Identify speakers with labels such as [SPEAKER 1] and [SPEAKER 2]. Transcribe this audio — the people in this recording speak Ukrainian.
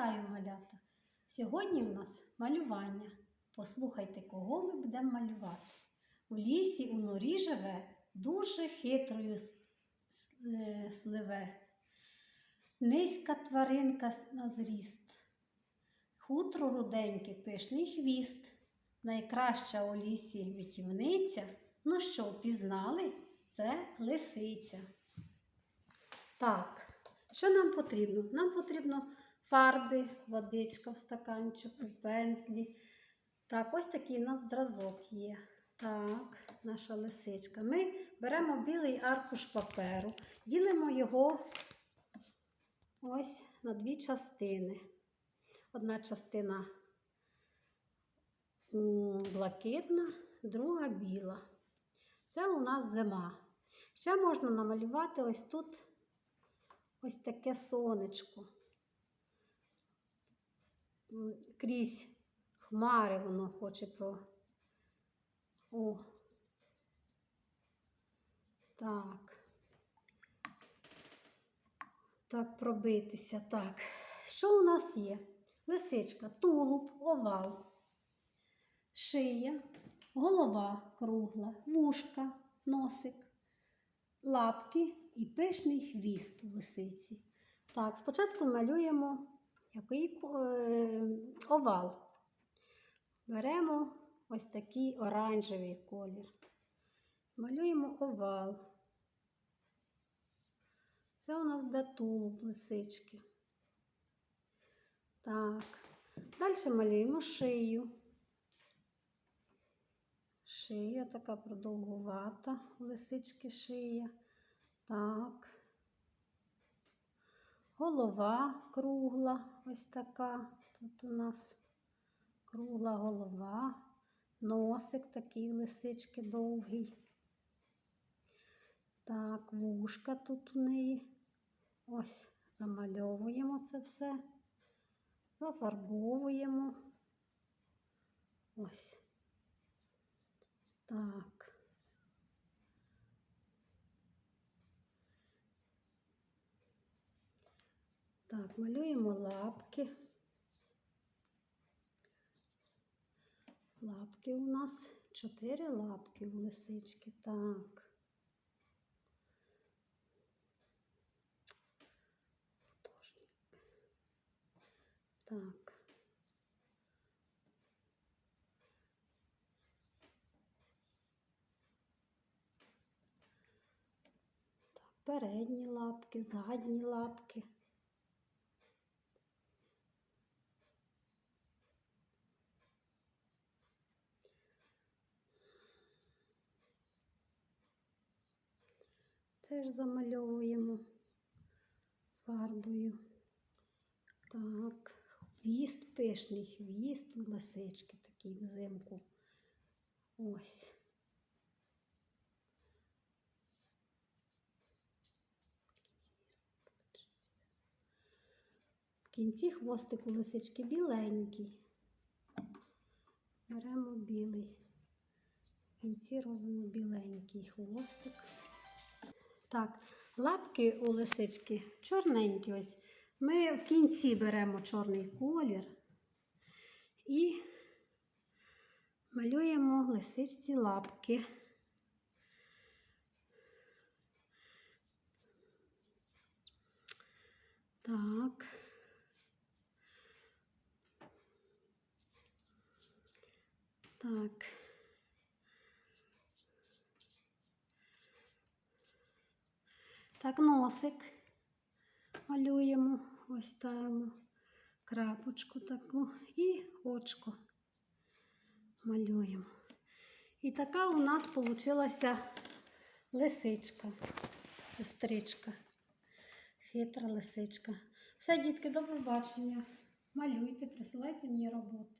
[SPEAKER 1] Вітаю, малята! Сьогодні у нас малювання. Послухайте, кого ми будемо малювати. У лісі у норі живе дуже хитрою е, сливе. Низька тваринка на зріст. Хутро руденьке, пишний хвіст. Найкраща у лісі вітівниця. Ну що, пізнали? Це лисиця. Так, що нам потрібно? Нам потрібно фарби, водичка в стаканчику, пензлі. Так, ось такий у нас зразок є. Так, наша лисичка. Ми беремо білий аркуш паперу, ділимо його ось на дві частини. Одна частина блакитна, друга біла. Це у нас зима. Ще можна намалювати ось тут ось таке сонечко. Крізь хмари воно хоче про. О. Так. Так, пробитися. Так. Що у нас є? Лисичка, тулуб, овал, шия, голова кругла, вушка, носик, лапки і пишний хвіст в лисиці. Так, спочатку малюємо який е, овал. Беремо ось такий оранжевий колір. Малюємо овал. Це у нас буде тулуб лисички. Так. Далі малюємо шию. Шия така продовгувата, лисички шия. Так. Голова кругла, ось така. Тут у нас кругла голова, носик такий лисички довгий. Так, вушка тут у неї. Ось, замальовуємо це все, зафарбовуємо. Ось. Так. Так, малюємо лапки. Лапки у нас чотири лапки у лисички. Так. Так. Так, передні лапки, задні лапки. Теж замальовуємо фарбою. Так, хвіст пишний, хвіст у лисички такий взимку. Ось. В кінці хвостик у лисички біленький. Беремо білий. В кінці робимо біленький хвостик. Так, лапки у лисички чорненькі ось. Ми в кінці беремо чорний колір і малюємо лисичці лапки. Так. Так. Так, носик малюємо, ось ставимо крапочку таку і очко малюємо. І така у нас вийшла лисичка, сестричка, хитра лисичка. Все, дітки, до побачення. Малюйте, присилайте мені роботи.